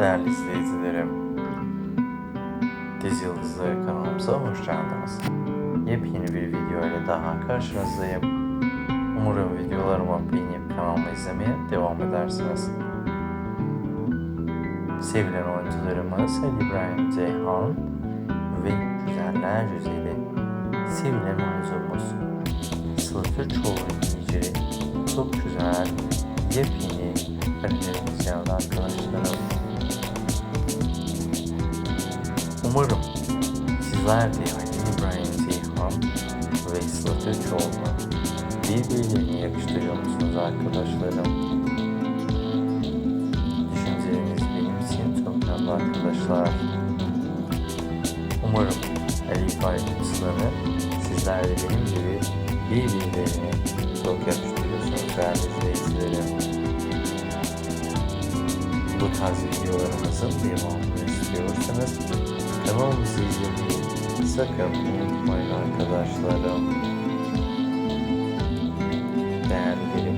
Değerli izleyicilerim, Dizi Yıldızları kanalımıza hoş geldiniz. Yepyeni bir video ile daha karşınızdayım. Umarım videolarımı beğenip kanalımı izlemeye devam edersiniz. Sevilen oyuncularımız Ali İbrahim Ceyhan ve Güzeller Güzeli sevilen oyuncumuz Sıla Türkoğlu çok güzel, yepyeni kariyerimiz geldi arkadaşlarım. Umarım sizler de Ali İbrahim Ceyhan ve Sıla Türkoğlu'nu birbirlerine yakıştırıyor musunuz arkadaşlarım? Düşünceleriniz benim için çok önemli arkadaşlar. Umarım Ali İbrahim Sıla'nı sizler de benim gibi birbirlerine çok yakıştırıyorsunuz değerli izleyicilerim. Bu tarz videolarımızın devamını istiyorsanız kanalımızı izlemeyi sakın unutmayın arkadaşlarım. Değerli